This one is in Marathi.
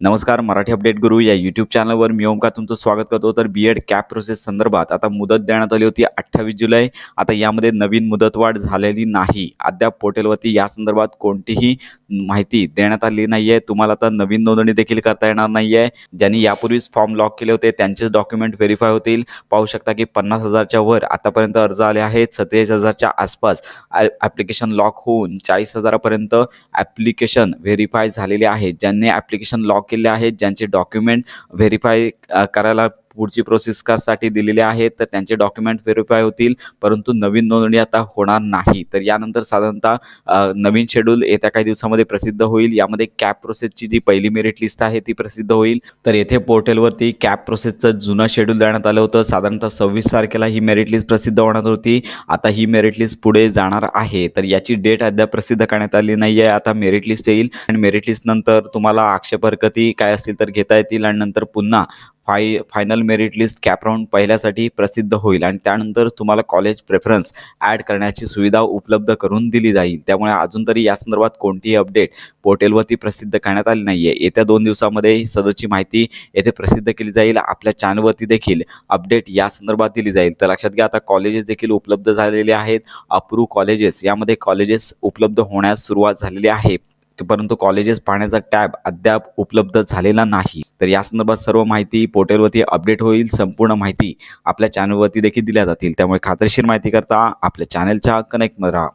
नमस्कार मराठी अपडेट गुरु या यूट्यूब चॅनलवर मी ओमका तुमचं स्वागत करतो. तर बी एड कॅप प्रोसेस संदर्भात आता मुदत देण्यात आली होती अठ्ठावीस जुलै. आता यामध्ये नवीन मुदतवाढ झालेली नाही. अद्याप पोर्टलवरती या संदर्भात कोणतीही माहिती देण्यात आली नाही आहे तुम्हाला आता नवीन नोंदणी देखील करता येणार नाही आहे ज्यांनी यापूर्वीच फॉर्म लॉक केले होते त्यांचेच डॉक्युमेंट व्हेरीफाय होतील. पाहू शकता की पन्नास हजारच्या वर आतापर्यंत अर्ज आले आहेत. सत्तेचाळीस हजारच्या आसपास ॲप्लिकेशन लॉक होऊन चाळीस हजारापर्यंत ॲप्लिकेशन व्हेरीफाय झालेले आहेत ज्यांनी ॲप्लिकेशन लॉक केले आहेत ज्यांचे डॉक्युमेंट व्हेरीफाय करायला पुढची प्रोसेस कासाठी दिलेले आहेत तर त्यांचे डॉक्युमेंट व्हेरीफाय होतील. परंतु नवीन नोंदणी आता होणार नाही. तर यानंतर साधारणतः नवीन शेड्यूल येत्या काही दिवसामध्ये प्रसिद्ध होईल. यामध्ये कॅप प्रोसेसची जी पहिली मेरिट लिस्ट आहे ती प्रसिद्ध होईल. तर येथे पोर्टलवरती कॅप प्रोसेसचं जुनं शेड्यूल देण्यात आलं होतं. साधारणतः सव्वीस तारखेला ही मेरिट लिस्ट प्रसिद्ध होणार होती. आता ही मेरिट लिस्ट पुढे जाणार आहे. तर याची डेट अद्याप प्रसिद्ध करण्यात आली नाही आहे आता मेरिट लिस्ट येईल. आणि मेरिट लिस्ट नंतर तुम्हाला आक्षेप हरकती काय असतील तर घेता येतील. आणि नंतर पुन्हा fi final merit list CAP round पहिल्यासाठी प्रसिद्ध होईल आणि त्यानंतर तुम्हाला कॉलेज प्रेफरन्स ॲड करण्याची सुविधा उपलब्ध करून दिली जाईल. त्यामुळे अजून तरी या संदर्भात कोणतीही अपडेट पोर्टलवरती प्रसिद्ध करण्यात आली नाही आहे येत्या दोन दिवसामध्ये सदरची माहिती येथे प्रसिद्ध केली जाईल. आपल्या चॅनलवरती देखील अपडेट या संदर्भात दिली जाईल. तर लक्षात घ्या आता कॉलेजेस देखील उपलब्ध झालेले आहेत. अप्रूव्ह कॉलेजेस यामध्ये कॉलेजेस उपलब्ध होण्यास सुरुवात झालेली आहे. परंतु कॉलेजेस पाहण्याचा टॅब अद्याप उपलब्ध झालेला नाही. तर या संदर्भात सर्व माहिती पोर्टलवरती अपडेट होईल. संपूर्ण माहिती आपल्या चॅनलवरती देखील दिल्या जातील. त्यामुळे खात्रीशीर माहिती करता आपल्या चॅनलच्या कनेक्टमध्ये राहा.